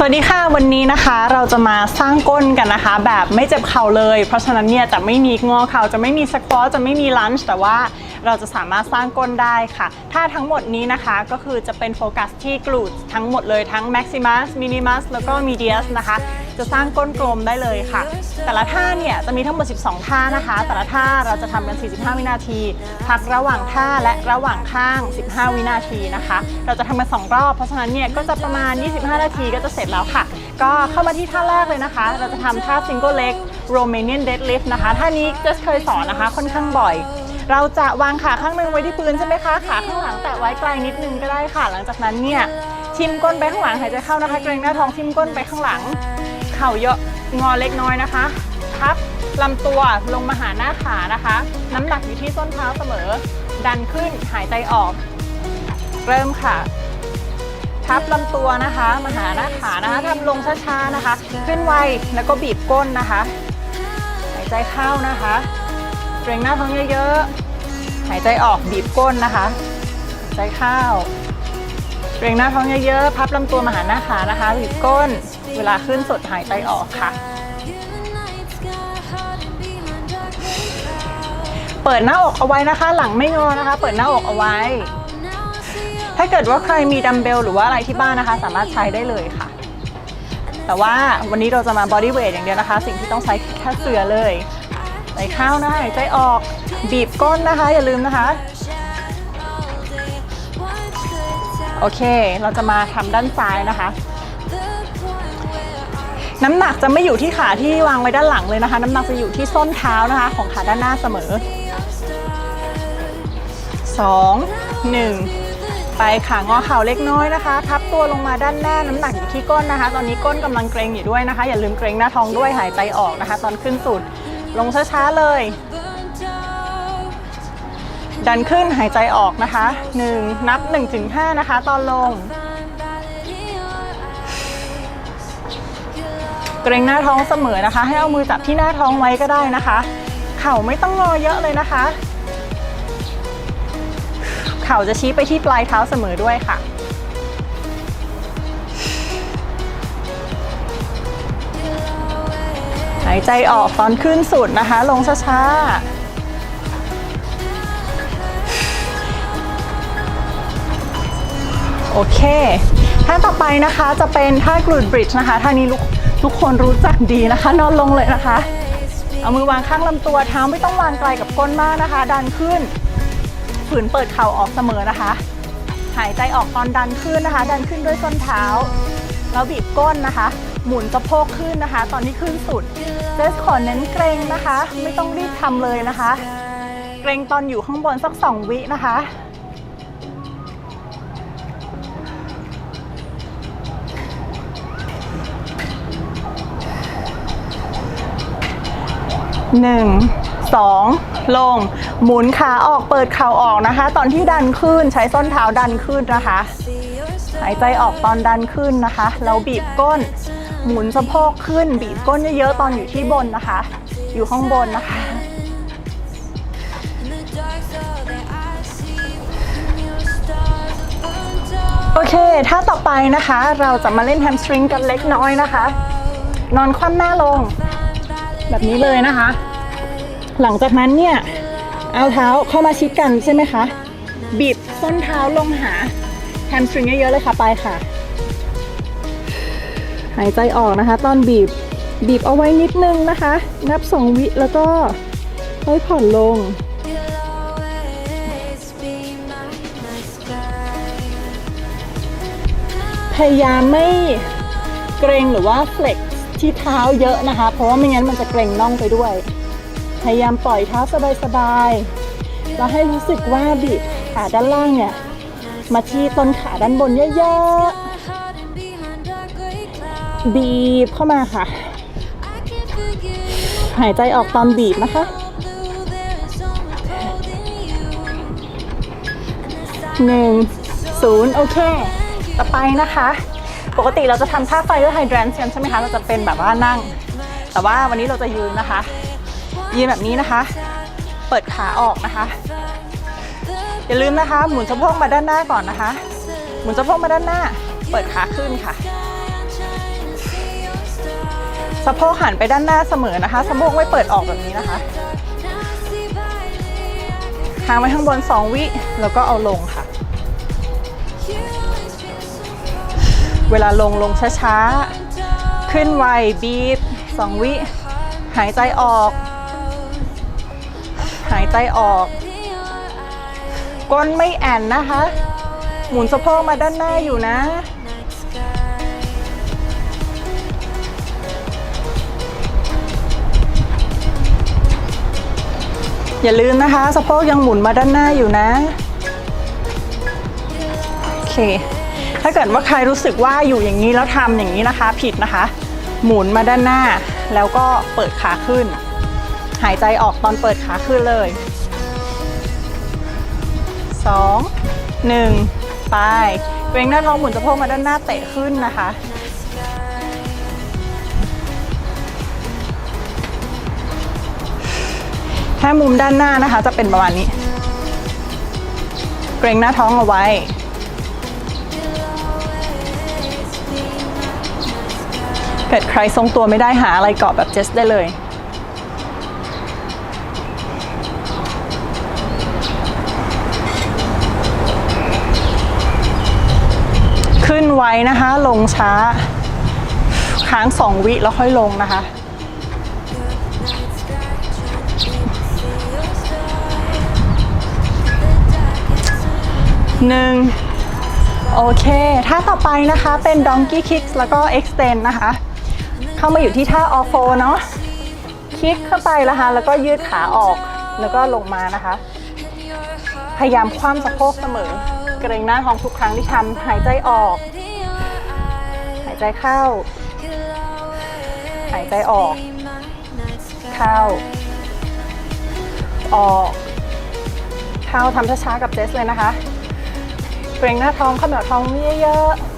สวัสดีค่ะวันนี้นะคะเราจะมาสร้างก้นกันนะคะ แบบไม่เจ็บเข่าเลย เพราะฉะนั้นเนี่ยจะไม่มีงอเข่าจะไม่มีสควอตจะไม่มีลันช์แต่ว่าเราจะสามารถสร้างก้นได้ค่ะท่าทั้งหมดนี้นะคะก็คือจะเป็นโฟกัสที่กลูดทั้งหมดเลยทั้ง maximus minimus แล้วก็ medius นะคะ จะสร้างก้นกลมได้เลยค่ะ แต่ละท่าเนี่ยจะมีทั้งหมด 12 ท่านะคะ แต่ละท่าเราจะทำกัน 45 วินาที พักระหว่างท่าและระหว่างข้าง 15 วินาทีนะคะ เราจะทำกัน 2 รอบ เพราะฉะนั้นเนี่ยก็จะประมาณ 25 นาทีก็จะเสร็จแล้วค่ะ ก็เข้ามาที่ท่าแรกเลยนะคะ เราจะทำท่า single leg Romanian deadlift นะคะ ท่านี้จสเคยสอนนะคะค่อนข้างบ่อยเราจะวางขาข้างหนึ่งไว้ที่พื้นใช่ไหมคะ ขาข้างหลังแตะไว้ไกลนิดนึงก็ได้ค่ะ หลังจากนั้นเนี่ยทิมก้นไปข้างหลังหายใจเข้านะคะ เกรงหน้าท้องทิมก้นไปข้างหลัง เข่าเยอะงอเล็กน้อยนะคะพับลำตัวลงมาหาหน้าขานะคะ น้ำหนักอยู่ที่ส้นเท้าเสมอ ดันขึ้นหายใจออก เริ่มค่ะพับลำตัวนะคะมาหาหน้าขานะคะทำลงช้าๆนะคะ ขึ้นไวแล้วก็บีบก้นนะคะ หายใจเข้านะคะเกรงหน้าท้องเยอะๆหายใจออกบีบก้นนะคะ หายใจเข้า เกรงหน้าท้องเยอะๆ พับลำตัวมาหาหน้าขานะคะบีบก้น เวลาขึ้นสุดหายใจออกค่ะ เปิดหน้าอกเอาไว้นะคะ หลังไม่งอนะคะ เปิดหน้าอกเอาไว้ ถ้าเกิดว่าใครมีดัมเบลหรือว่าอะไรที่บ้านนะคะ สามารถใช้ได้เลยค่ะ แต่ว่าวันนี้เราจะมาบอดี้เวทอย่างเดียวนะคะ สิ่งที่ต้องใช้แค่เสือเลยใส่เข้านะคะหายใจออก บีบก้นนะคะ อย่าลืมนะคะ โอเค เราจะมาทำด้านซ้ายนะคะ น้ำหนักจะไม่อยู่ที่ขาที่วางไว้ด้านหลังเลยนะคะ น้ำหนักจะอยู่ที่ส้นเท้านะคะ ของขาด้านหน้าเสมอ 2 1 ไปขางอเข่าเล็กน้อยนะคะ พับตัวลงมาด้านหน้าน้ำหนักอยู่ที่ก้นนะคะ ตอนนี้ก้นกำลังเกรงอยู่ด้วยนะคะ อย่าลืมเกรงหน้าท้องด้วยหายใจออกนะคะ ตอนขึ้นสุดลงช้าๆเลย ดันขึ้นหายใจออกนะคะ 1 นับ 1-5 นะคะ ตอนลง เกรงหน้าท้องเสมอนะคะ ให้เอามือจับที่หน้าท้องไว้ก็ได้นะคะ เข่าไม่ต้องงอเยอะเลยนะคะ เข่าจะชี้ไปที่ปลายเท้าเสมอด้วยค่ะ หายใจออกตอนขึ้นสุดนะคะ ลงช้าๆ โอเคท่าต่อไปนะคะจะเป็นท่ากรูดบริดจ์นะคะท่านี้ทุกทุกคนรู้จักดีนะคะ นอนลงเลยนะคะ เอามือวางข้างลำตัวเท้าไม่ต้องวางไกลกับก้นมากนะคะ ดันขึ้น ฝืนเปิดเข่าออกเสมอนะคะ หายใจออกตอนดันขึ้นนะคะ ดันขึ้นด้วยส้นเท้า แล้วบีบก้นนะคะ หมุนสะโพกขึ้นนะคะ ตอนที่ขึ้นสุดเจสขอเน้นเกรงนะคะ ไม่ต้องรีบทำเลยนะคะ เกรงตอนอยู่ข้างบนสักสองวินะคะ หนึ่งสองลง หมุนขาออกเปิดเข่าออกนะคะ ตอนที่ดันขึ้นใช้ส้นเท้าดันขึ้นนะคะ หายใจออกตอนดันขึ้นนะคะแล้วบีบก้น หมุนสะโพกขึ้น บีบก้นเยอะๆตอนอยู่ที่บนนะคะ อยู่ข้างบนนะคะ โอเค ถ้าต่อไปนะคะ เราจะมาเล่นแฮมสตริงกันเล็กน้อยนะคะ นอนคว่ำหน้าลง แบบนี้เลยนะคะ หลังจากนั้นเนี่ย เอาเท้าเข้ามาชิดกันใช่ไหมคะ บีบส้นเท้าลงหาแฮมสตริงเยอะๆเลยค่ะไปค่ะ หายใจออกนะคะ ตอนบีบบีบเอาไว้นิดนึงนะคะ นับสองวิแล้วก็ค่อยผ่อนลง พยายามไม่เกรงหรือว่าเฟล็ก ที่เท้าเยอะนะคะ เพราะว่าไม่งั้นมันจะเกร็งน่องไปด้วย พยายามปล่อยเท้าสบายๆแล้วให้รู้สึกว่าบีบขาด้านล่างเนี่ย มาที่ต้นขาด้านบนเยอะๆบีบเข้ามาค่ะ หายใจออกตอนบีบนะคะหนึ่งศูนย์โอเค ต่อไปนะคะ ปกติเราจะทำท่าไฟด้วยไฮดรนกันใช่ไหมคะ เราจะเป็นแบบว่านั่ง แต่ว่าวันนี้เราจะยืนนะคะ ยืนแบบนี้นะคะ เปิดขาออกนะคะ อย่าลืมนะคะ หมุนสะโพกมาด้านหน้าก่อนนะคะ หมุนสะโพกมาด้านหน้า เปิดขาขึ้นค่ะ สะโพกหันไปด้านหน้าเสมอนะคะ สะโพกไม่เปิดออกแบบนี้นะคะค้างไว้ข้างบน 2 วิ แล้วก็เอาลงค่ะ เวลาลงลงช้าๆ ขึ้นไวบีบ2วิ หายใจออก หายใจออก ก้นไม่แอนนะคะ หมุนสะโพกมาด้านหน้าอยู่นะ อย่าลืมนะคะ สะโพกยังหมุนมาด้านหน้าอยู่นะ โอเค ถ้าเกิดว่าใครรู้สึกว่าอยู่อย่างนี้แล้วทำอย่างนี้นะคะ ผิดนะคะ หมุนมาด้านหน้า แล้วก็เปิดขาขึ้น หายใจออกตอนเปิดขาขึ้นเลย 2 1 ไปเกรงหน้าท้องหมุนสะโพกมาด้านหน้าเตะขึ้นนะคะถ้ามุมด้านหน้านะคะจะเป็นประมาณนี้ เกรงหน้าท้องเอาไว้ เกิดใครทรงตัวไม่ได้หาอะไรเกาะแบบเจสได้เลยขึ้นไว้นะคะ ลงช้า ค้างสองวิแล้วค่อยลงนะคะ หนึ่ง โอเคท่าต่อไปนะคะเป็น donkey kicks แล้วก็ extend นะคะ เข้ามาอยู่ที่ท่า all four เนาะคลิกเข้าไปนะคะ แล้วก็ยืดขาออกแล้วก็ลงมานะคะ พยายามคว่ำสะโพกเสมอ เกรงหน้าท้องทุกครั้งที่ทำหายใจออก หายใจเข้า หายใจออก เข้า ออกเข้าทำช้าๆกับเจสเลยนะคะ เกรงหน้าท้องขมวท้องเยอะๆ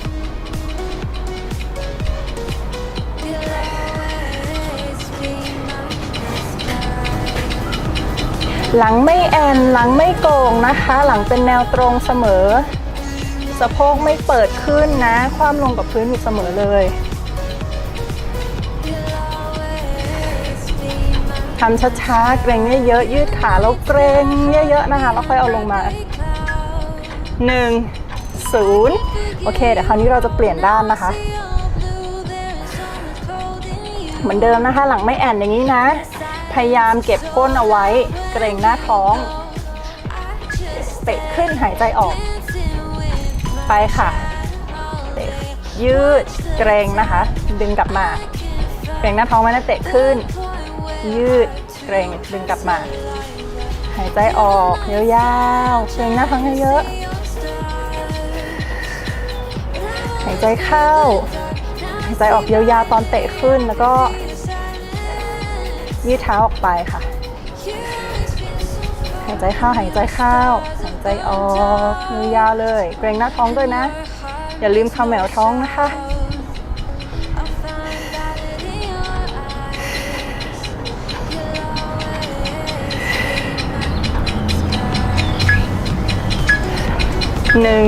หลังไม่แอนหลังไม่โก่งนะคะ หลังเป็นแนวตรงเสมอ สะโพกไม่เปิดขึ้นนะความลงกับพื้นอยู่เสมอเลยทำช้าๆ เกรงเยอะๆ ยืดขาแล้วเกรงเยอะๆ นะคะ แล้วค่อยเอาลงมาหนึ่งศูนย์โอเค เดี๋ยวคราวนี้เราจะเปลี่ยนด้านนะคะ เหมือนเดิมนะคะ หลังไม่แอนอย่างนี้นะ พยายามเก็บก้นเอาไว้ เกรงหน้าท้อง เตะขึ้นหายใจออก ไปค่ะ เตะยืดเกรงนะคะ ดึงกลับมา เกรงหน้าท้องไว้นะเตะขึ้น ยืดเกรงดึงกลับมา หายใจออกยาวๆเกรงหน้าท้องเยอะๆหายใจเข้า หายใจออกยาวๆตอนเตะขึ้นแล้วก็ยืดเท้าออกไปค่ะายใจเข้าหายใจเข้าหายใจออกยาวเลย เกรงหน้าท้องด้วยนะ อย่าลืมคำแหววท้องนะคะหนึ่ง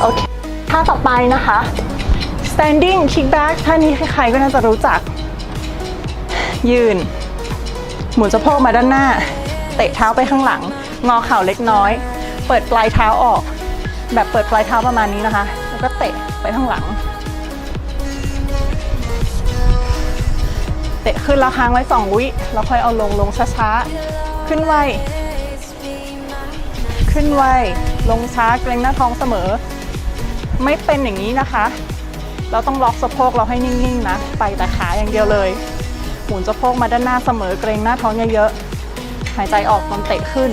โอเคท่าต่อไปนะคะ standing kickback ท่านี้ใครๆก็น่าจะรู้จัก ยืน หมุนสะโพกมาด้านหน้า เตะเท้าไปข้างหลัง งอเข่าเล็กน้อย เปิดปลายเท้าออก แบบเปิดปลายเท้าประมาณนี้นะคะ แล้วก็เตะไปข้างหลัง เตะขึ้นแล้วค้างไว้2วิแล้วค่อยเอาลงลงช้าๆ ขึ้นไวขึ้นไวลงช้าเกรงหน้าท้องเสมอ ไม่เป็นอย่างนี้นะคะ เราต้องล็อกสะโพกเราให้นิ่งๆนะ ไปแต่ขาอย่างเดียวเลย หมุนสะโพกมาด้านหน้าเสมอเกรงหน้าท้องเยอะๆ หายใจออกตอนเตะขึ้น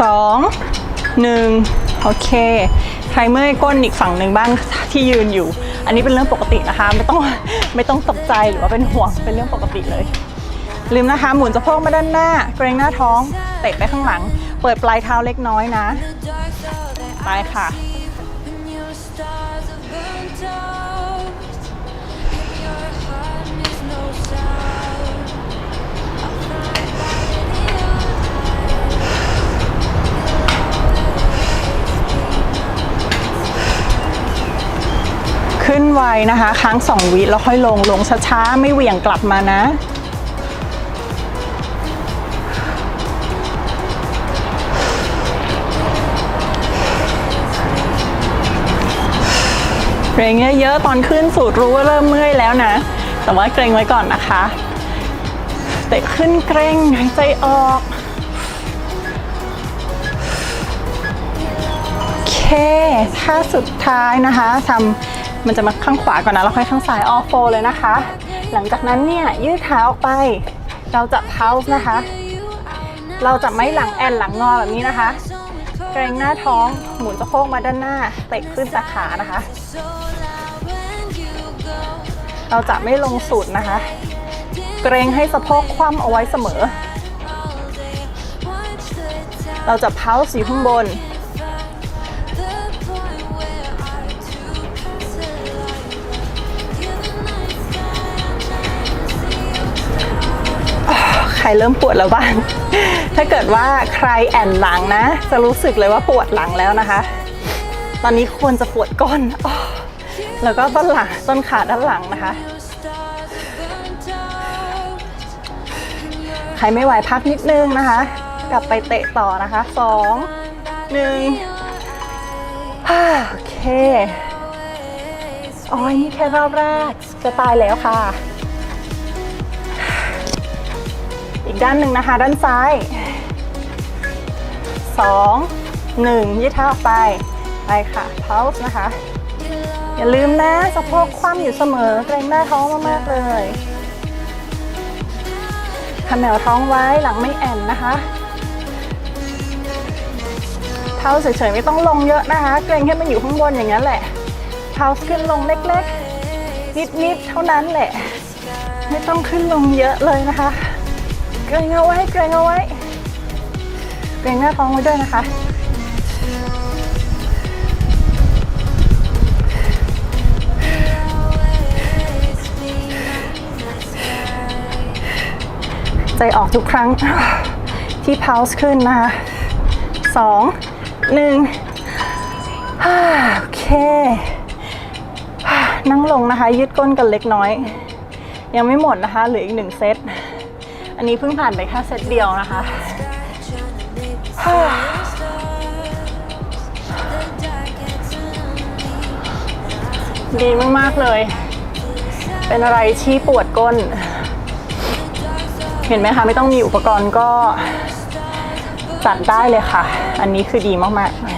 สองหนึ่งโอเค ใครเมื่อยก้นอีกฝั่งหนึ่งบ้างที่ยืนอยู่ อันนี้เป็นเรื่องปกตินะคะ ไม่ต้องไม่ต้องตกใจหรือว่าเป็นห่วงเป็นเรื่องปกติเลย ลืมนะคะ หมุนสะโพกมาด้านหน้า เกรงหน้าท้อง เตะไปข้างหลัง เปิดปลายเท้าเล็กน้อยนะ ไปค่ะ ขึ้นไวนะคะ ค้างสองวิแล้วค่อยลง ลงช้าๆ ไม่เหวี่ยงกลับมานะ เกรงเยอะๆ ตอนขึ้นสูดรู้ว่าเริ่มเมื่อยแล้วนะ แต่ว่าเกรงไว้ก่อนนะคะ เตะขึ้นเกรงหายใจออกโอเคท่าสุดท้ายนะคะทำมันจะมาข้างขวาก่อนนะ แล้วค่อยข้างซ้ายออฟโฟเลยนะคะ หลังจากนั้นเนี่ยยืดขาออกไป เราจะเท้านะคะ เราจะไม่หลังแอนหลังงอแบบนี้นะคะ เกรงหน้าท้องหมุนสะโพกมาด้านหน้า เตะขึ้นจากขานะคะ เราจะไม่ลงสุดนะคะ เกรงให้สะโพกคว่ำเอาไว้เสมอ เราจะเพ้าส์อยู่ข้างบน ใครเริ่มปวดแล้วบ้าง ถ้าเกิดว่าใครแอนหลังนะ จะรู้สึกเลยว่าปวดหลังแล้วนะคะ ตอนนี้ควรจะปวดก้นอ้อ แล้วก็ต้นหลังต้นขาด้านหลังนะคะ ใครไม่ไหวพักนิดนึงนะคะ กลับไปเตะต่อนะคะสองหนึ่งโอเคอ๋อนี่แค่รอบแรกจะตายแล้วค่ะ อีกด้านหนึ่งนะคะ ด้านซ้ายสองหนึ่งยืดเท้าออกไป ไปค่ะ pulse นะคะ อย่าลืมนะสะโพกคว่ำอยู่เสมอเกรงหน้าท้องมากๆเลยขมวท้องไว้หลังไม่แอนนะคะ เท้าเฉยๆไม่ต้องลงเยอะนะคะ เกรงให้มันอยู่ข้างบนอย่างนั้นแหละ เท้าขึ้นลงเล็กๆ นิดๆ เท่านั้นแหละ ไม่ต้องขึ้นลงเยอะเลยนะคะ เกรงเอาไว้ เกรงเอาไว้ เกรงหน้าท้องไว้ด้วยนะคะ ใจออกทุกครั้งที่ pulse ขึ้นนะคะสองหนึ่งโอเค นั่งลงนะคะ ยืดก้นกันเล็กน้อย ยังไม่หมดนะคะเหลืออีกหนึ่งเซต อันนี้เพิ่งผ่านไปแค่เซตเดียวนะคะฮ่าดีมาก ๆ เลย เป็นอะไรที่ปวดก้น เห็นไหมคะ ไม่ต้องมีอุปกรณ์ก็จัดได้เลยค่ะ อันนี้คือดีมากๆ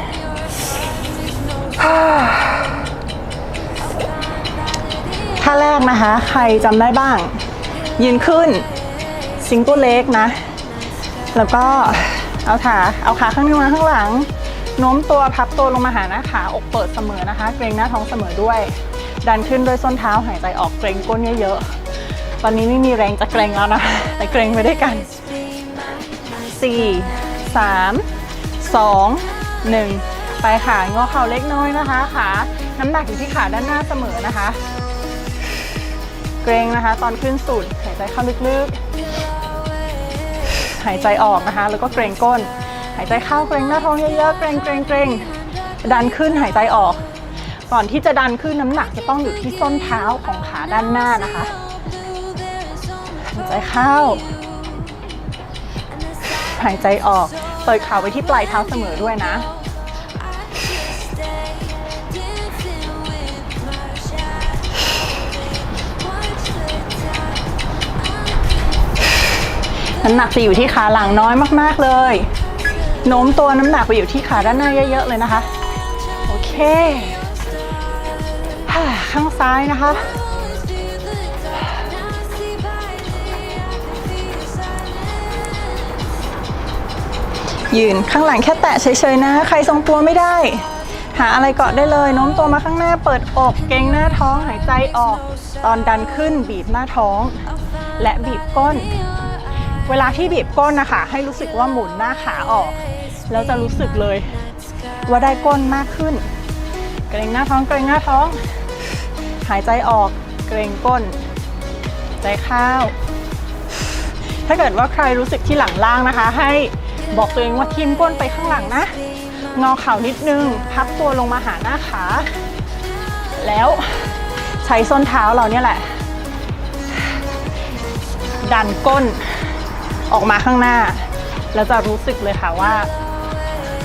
าท่าแรกนะคะ ใครจำได้บ้าง ยืนขึ้นซิง g ก e เล็กนะ แล้วก็เอาขาเอาขาข้างนึงมาข้างหลังโน้มตัวพับตัวลงมาหาหน้าขาอกเปิดเสมอนะคะ เกรงหน้าท้องเสมอด้วย ดันขึ้นด้วยส้นเท้าหายใจออกเกรงก้นเยอะๆ ตอนนี้ไม่มีแรงจะเกรงแล้วนะ แต่เกรงไปด้วยกัน 4 3 2 1 ไปค่ะ งอเข่าเล็กน้อยนะคะขาน้ำหนักอยู่ที่ขาด้านหน้าเสมอนะคะ เกรงนะคะ ตอนขึ้นสุดหายใจเข้าลึกๆ หายใจออกนะคะ แล้วก็เกรงก้น หายใจเข้าเกรงหน้าท้องเยอะๆ เกรงเกรงเกรงดันขึ้นหายใจออก ก่อนที่จะดันขึ้นน้ำหนักจะต้องอยู่ที่ส้นเท้าของขาด้านหน้านะคะ ใจเข้า หายใจออก เปิดขาไว้ที่ปลายเท้าเสมอด้วยนะ น้ำหนักจะอยู่ที่ขาหลังน้อยมาก ๆ เลย โน้มตัวน้ำหนักไปอยู่ที่ขาด้านหน้าเยอะ ๆ เลยนะคะ โอเค ข้างซ้ายนะคะ ยืนข้างหลังแค่แตะเฉยๆนะ ใครทรงตัวไม่ได้ หาอะไรเกาะได้เลยโน้มตัวมาข้างหน้าเปิดอกเกรงหน้าท้องหายใจออก ตอนดันขึ้นบีบหน้าท้อง และบีบก้น เวลาที่บีบก้นนะคะ ให้รู้สึกว่าหมุนหน้าขาออก แล้วจะรู้สึกเลยว่าได้ก้นมากขึ้น เกรงหน้าท้องเกรงหน้าท้อง หายใจออกเกรงก้น ใจเข้าถ้าเกิดว่าใครรู้สึกที่หลังล่างนะคะ ให้ บอกตัวเองว่าทิมก้นไปข้างหลังนะ งอเข่านิดนึง พับตัวลงมาหาหน้าขา แล้วใช้ส้นเท้าเราเนี่ยแหละ ดันก้นออกมาข้างหน้า แล้วจะรู้สึกเลยค่ะว่า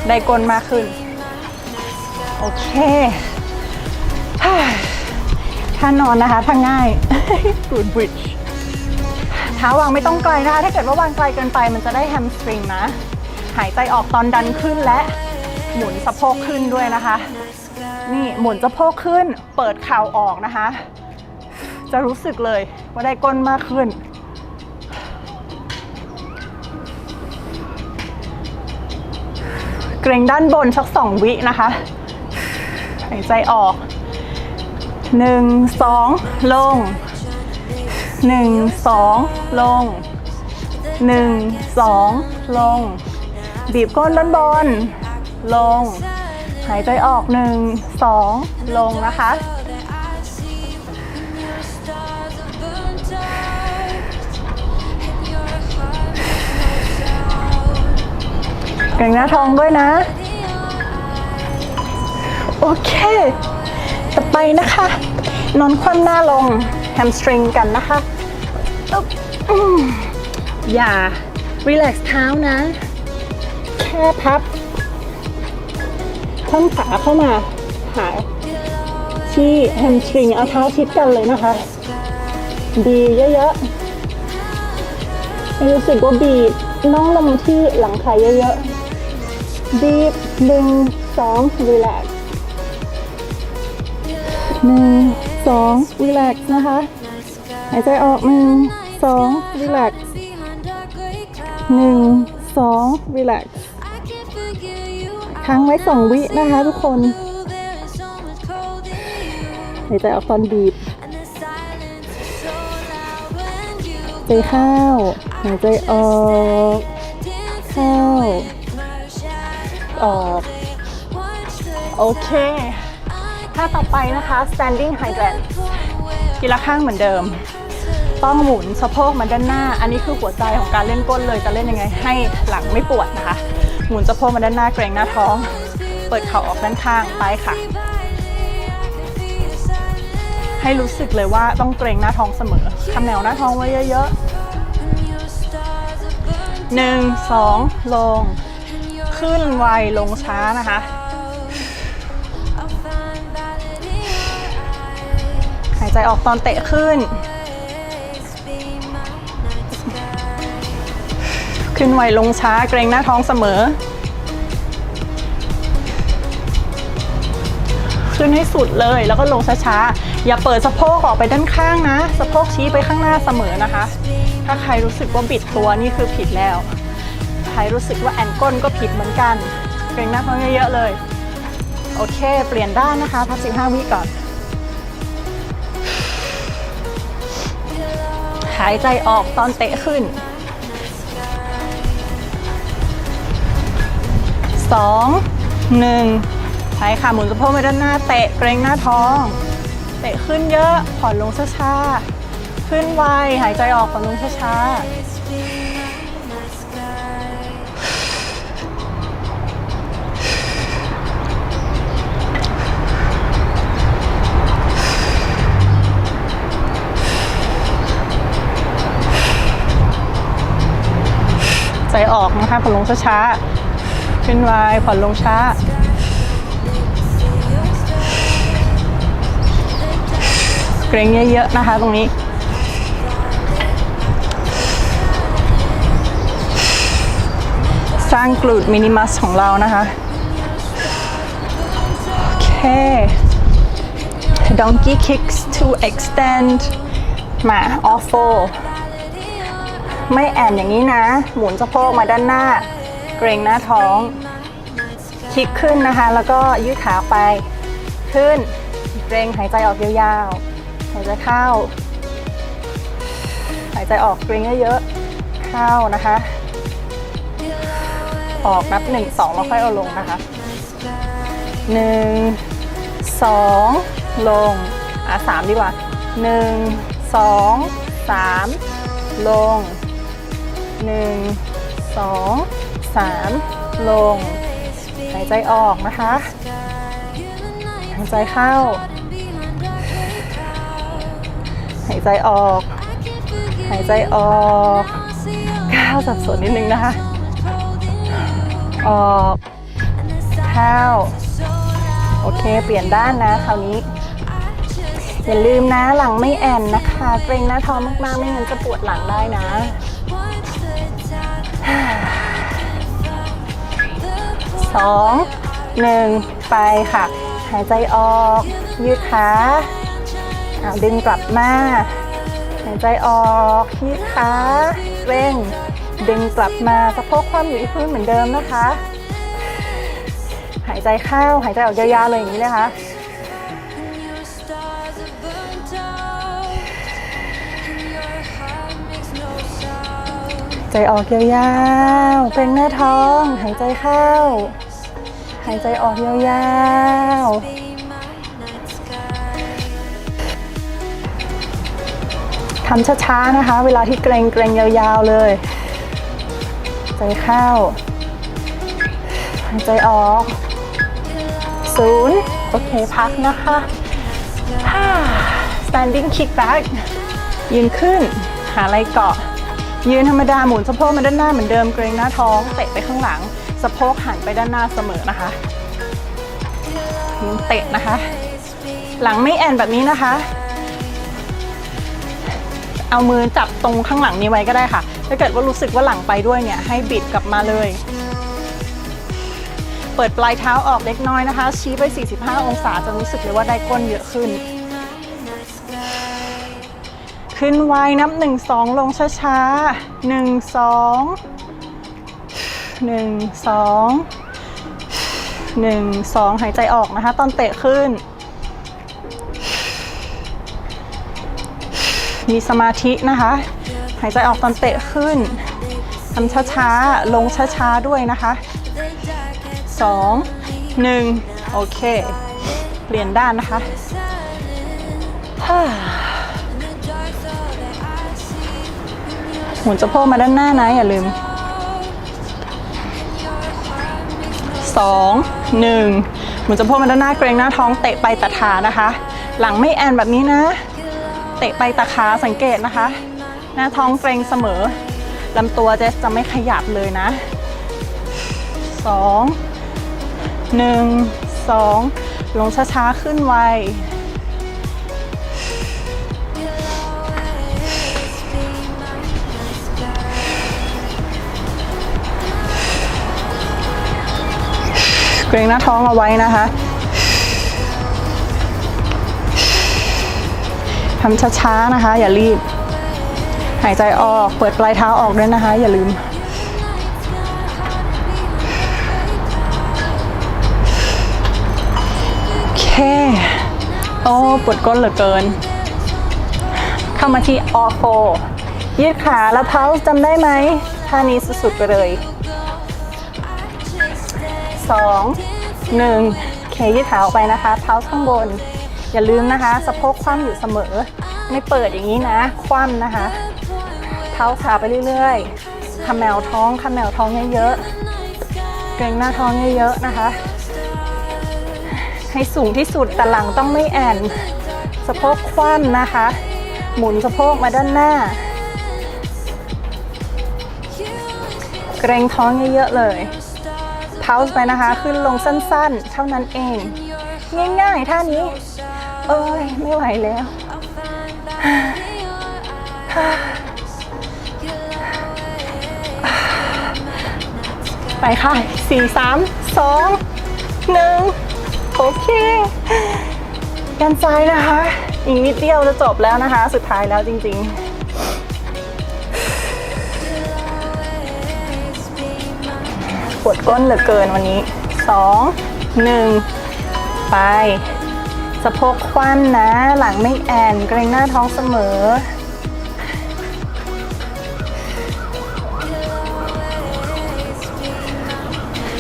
ได้ก้นมากขึ้น โอเคถ้านอนนะคะถ้าง่ายกูดบริดจ์เท้า วางไม่ต้องไกลนะคะ ถ้าเกิดว่าวางไกลเกินไป มันจะได้แฮมสตริงนะ หายใจออกตอนดันขึ้นและหมุนสะโพกขึ้นด้วยนะคะ นี่หมุนสะโพกขึ้น เปิดเข่าออกนะคะ จะรู้สึกเลยว่าได้ก้นมากขึ้น เกรงด้านบนสักสองวินะคะ หายใจออกหนึ่งสองลง หนึ่งสองลงหนึ่งสองลง บีบก้นด้านบน ลง หายใจออกหนึ่งสองลงนะคะ เกรงหน้าท้องด้วยนะ โอเค ต่อไปนะคะ นอนคว่ำหน้าลง แฮมสตริงกันนะคะอึ๊บอืมอย่ารีแลกซ์เท้านะ แค่พับท่อนขาเข้ามาหาที่แฮมสตริงเอาเท้าชิดกันเลยนะคะดีเยอะๆให้รู้สึกว่าบีบน้องลงที่หลังขาเยอะๆ บีบหนึ่งสองรีแลกซ์หนึ่ง สองรีแลกซ์นะคะ หายใจออกหนึ่งสองรีแลกซ์หนึ่งสองรีแลกซ์ค้างไว้สองวินะคะทุกคน หายใจออกตอนบีบใจเข้าหายใจออกเข้าออก โอเค ถ้าต่อไปนะคะ standing hydrant ทีละข้างเหมือนเดิม ต้องหมุนสะโพกมาด้านหน้า อันนี้คือหัวใจของการเล่นก้นเลย จะเล่นยังไงให้หลังไม่ปวดนะคะ หมุนสะโพกมาด้านหน้าเกรงหน้าท้อง เปิดเข่าออกด้านข้างไปค่ะ ให้รู้สึกเลยว่าต้องเกรงหน้าท้องเสมอทำแนวหน้าท้องไว้เยอะๆหนึ่งสองลง ขึ้นไวลงช้านะคะายใจออกตอนเตะขึ้น ขึ้นไวลงช้าเกรงหน้าท้องเสมอ ขึ้นให้สุดเลยแล้วก็ลงช้าๆ อย่าเปิดสะโพกออกไปด้านข้างนะ สะโพกชี้ไปข้างหน้าเสมอนะคะ ถ้าใครรู้สึกว่าบิดตัวนี่คือผิดแล้ว ใครรู้สึกว่าแอนก้นก็ผิดเหมือนกัน เกรงหน้าท้องเยอะๆเลย โอเค เปลี่ยนด้านนะคะพัก15วิก่อนายใจออกตอนเตะขึ้นสองหนึ่งใช้ค่ะหมุนสะโพกไปด้านหน้าเตะเกรงหน้าท้อง เตะขึ้นเยอะผ่อนลงช้าๆ ขึ้นไวหายใจออกผ่อนลงช้าๆ ใจออกนะคะผ่อนลงช้าๆขึ้นไวผ่อนลงช้าเกรงเยอะๆนะคะตรงนี้สร้างกลูดมินิมัสของเรานะคะ โอเค donkey kicks to extend มา off four ไม่แอนอย่างนี้นะ หมุนสะโพกมาด้านหน้า เกรงหน้าท้องคลิกขึ้นนะคะ แล้วก็ยืดขาไป ขึ้น เกรงหายใจออกยาวๆ หายใจเข้า หายใจออกเกรงเยอะๆ เข้านะคะ ออกนับหนึ่งสองแล้วค่อยเอาลงนะคะหนึ่งสองลง อะสามดีกว่าหนึ่งสองสามลง หนึ่งสองสามลง หายใจออกนะคะ หายใจเข้า หายใจออก หายใจออกก้าวสับสนนิดนึงนะคะ ออกเข้าโอเค เปลี่ยนด้านนะ คราวนี้ อย่าลืมนะหลังไม่แอนนะคะ เกรงหน้าท้องมากๆ ไม่งั้นจะปวดหลังได้นะ สองหนึ่งไปค่ะ หายใจออก ยืดขาดึงกลับมา หายใจออก ยืดขาเร่ง ดึงกลับมาสะโพกคว่ำอยู่ที่พื้นเหมือนเดิมนะคะ หายใจเข้า หายใจออกยาวๆเลยอย่างนี้เลยค่ะ ใจออกยาวๆ เป็นหน้าท้อง หายใจเข้า หายใจออกยาวๆ ทำช้าๆ นะคะ เวลาที่เกรงเกรงยาวๆ เลย ใจเข้า หายใจออกศูนย์โอเค พักนะคะ standing kick back ยืนขึ้น หาอะไรเกาะ ยืนธรรมดาหมุนสะโพกมาด้านหน้าเหมือนเดิมเกรงหน้าท้องเตะไปข้างหลัง สะโพกหันไปด้านหน้าเสมอนะคะยืนเตะนะคะ หลังไม่แอนแบบนี้นะคะ เอามือจับตรงข้างหลังนี้ไว้ก็ได้ค่ะ ถ้าเกิดว่ารู้สึกว่าหลังไปด้วยเนี่ยให้บิดกลับมาเลย เปิดปลายเท้าออกเล็กน้อยนะคะ ชี้ไป 45 องศาจะรู้สึกเลยว่าได้ก้นเยอะขึ้น ขึ้นไวนับหนึ่งสองลงช้าๆหนึ่งสองหนึ่งสองหนึ่งสองหายใจออกนะคะ ตอนเตะขึ้น มีสมาธินะคะ หายใจออกตอนเตะขึ้นทำช้าๆ ลงช้าๆ ด้วยนะคะสองหนึ่งโอเค เปลี่ยนด้านนะคะ หมุนสะโพกมาด้านหน้านะอย่าลืมสองหนึ่งหมุนสะโพกมาด้านหน้าเกรงหน้าท้องเตะไปตะขานะคะ หลังไม่แอนแบบนี้นะ เตะไปตะขาสังเกตนะคะ หน้าท้องเกรงเสมอลำตัวจะจะไม่ขยับเลยนะสองหนึ่งสองลงช้าๆขึ้นไว เกรงหน้าท้องเอาไว้นะคะทำช้าๆนะคะ อย่ารีบ หายใจออกเปิดปลายเท้าออกด้วยนะคะ อย่าลืม โอเค โอ้ปวดก้นเหลือเกิน เข้ามาที่ออโฟยืดขาแล้วเท้าจำได้ไหมท่านี้สุดๆไปเลย สองหนึ่งเคยืดขาออกไปนะคะ เท้าข้างบน อย่าลืมนะคะ สะโพกคว่ำอยู่เสมอ ไม่เปิดอย่างนี้นะ คว่ำนะคะ เท้าขาไปเรื่อยๆขมแมวท้องขมแมวท้องเยอะๆ เกรงหน้าท้องเยอะๆนะคะ ให้สูงที่สุดแต่หลังต้องไม่แอนสะโพกคว่ำนะคะ หมุนสะโพกมาด้านหน้า เกรงท้องเยอะๆเลย เท้าไปนะคะ ขึ้นลงสั้นๆ เท่านั้นเอง ง่ายๆ ท่านี้ เอ้ย ไม่ไหวแล้ว ไปค่ะ4 3 2 1โอเคยันซ้ายนะคะ อีกนิดเดียวจะจบแล้วนะคะ สุดท้ายแล้วจริงๆ ปวดก้นเหลือเกินวันนี้2 1ไป สะโพกคว่ำนะ หลังไม่แอนเกรงหน้าท้องเสมอ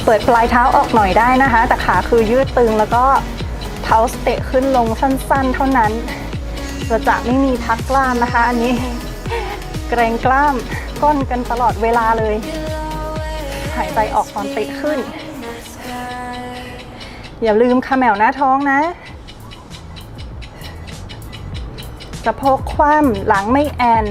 เปิดปลายเท้าออกหน่อยได้นะคะ แต่ขาคือยืดตึงแล้วก็เท้าสเตะขึ้นลงสั้นๆ เท่านั้นเราจะไม่มีพักกล้ามนะคะ อันนี้ เกรงกล้ามก้นกันตลอดเวลาเลย หายใจออกตอนเตะขึ้น อย่าลืมขมแมวหน้าท้องนะสะโพกคว่ำหลังไม่แอน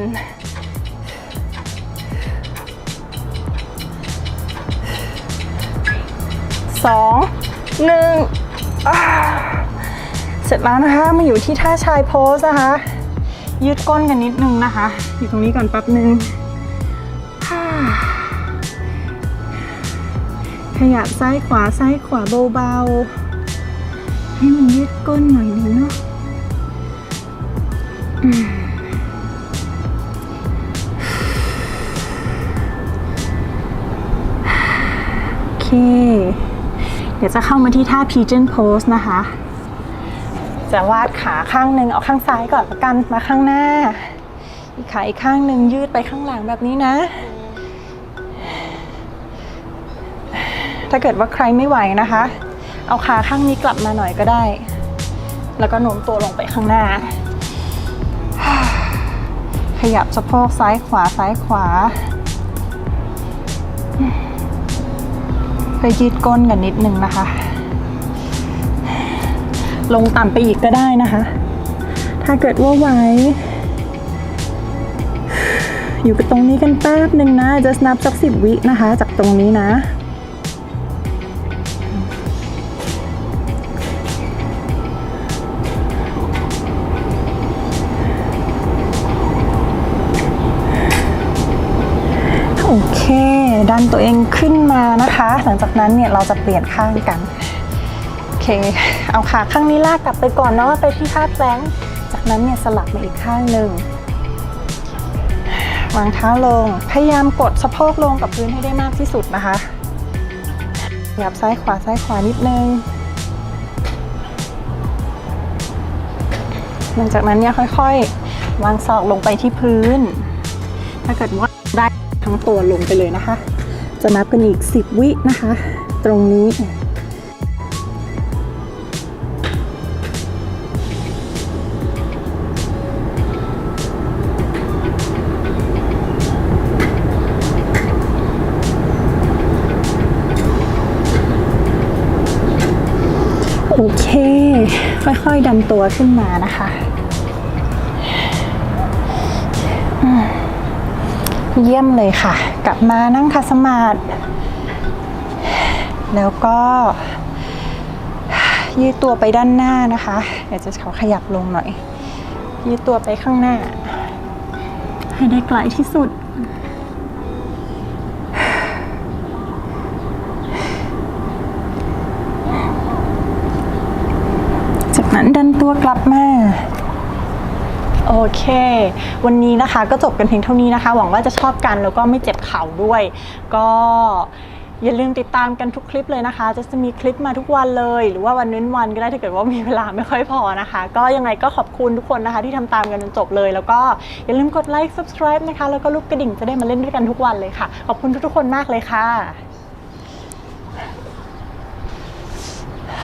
สองหนึ่งเสร็จแล้วนะคะ มาอยู่ที่ท่าชายโพสนะคะ ยืดก้นกันนิดนึงนะคะ อยู่ตรงนี้ก่อนแป๊บนึง ยับซ้ายขวาซ้ายขวาเบาๆ ให้มันยืดก้นหน่อยนึงเนาะโอเค เดี๋ยวจะเข้ามาที่ท่า pigeon pose นะคะ จะวาดขาข้างหนึ่งเอาข้างซ้ายก่อนละกันมาข้างหน้า อีกขาอีกข้างหนึ่งยืดไปข้างหลังแบบนี้นะ ถ้าเกิดว่าใครไม่ไหวนะคะ เอาขาข้างนี้กลับมาหน่อยก็ได้ แล้วก็โน้มตัวลงไปข้างหน้า ขยับสะโพกซ้ายขวาซ้ายขวาไปยืดก้นกันนิดนึงนะคะ ลงต่ำไปอีกก็ได้นะคะ ถ้าเกิดว่าไหวอยู่กับตรงนี้กันแป๊บหนึ่งนะ จะนับสักสิบวินะคะ จากตรงนี้นะ ตัวเองขึ้นมานะคะ หลังจากนั้นเนี่ยเราจะเปลี่ยนข้างกันโอเค เอาขาข้างนี้ลากกลับไปก่อนเนาะไปที่ท่าแปลงจากนั้นเนี่ยสลับมาอีกข้างหนึ่งวางเท้าลง พยายามกดสะโพกลงกับพื้นให้ได้มากที่สุดนะคะขยับซ้ายขวาซ้ายขวานิดนึง หลังจากนั้นเนี่ยค่อยๆ วางศอกลงไปที่พื้น ถ้าเกิดว่าได้ทั้งตัวลงไปเลยนะคะ จะนับกันอีก 10 วินะคะ ตรงนี้โอเค ค่อยๆดันตัวขึ้นมานะคะ เยี่ยมเลยค่ะ กลับมานั่งคัสมาธิแล้วก็ยืดตัวไปด้านหน้านะคะ เดี๋ยวจะขอขยับลงหน่อย ยืดตัวไปข้างหน้า ให้ได้ไกลที่สุด จากนั้นดันตัวกลับมา เค วันนี้นะคะก็จบกันเพียงเท่านี้นะคะ หวังว่าจะชอบกันแล้วก็ไม่เจ็บเข่าด้วย ก็อย่าลืมติดตามกันทุกคลิปเลยนะคะ จะมีคลิปมาทุกวันเลย หรือว่าวันเว้นวันก็ได้ถ้าเกิดว่ามีเวลาไม่ค่อยพอนะคะ ก็ยังไงก็ขอบคุณทุกคนนะคะ ที่ทำตามกันจนจบเลย แล้วก็อย่าลืมกดไลค์ subscribe นะคะ แล้วก็รูปกระดิ่งจะได้มาเล่นด้วยกันทุกวันเลยค่ะ ขอบคุณทุกๆคนมากเลยค่ะ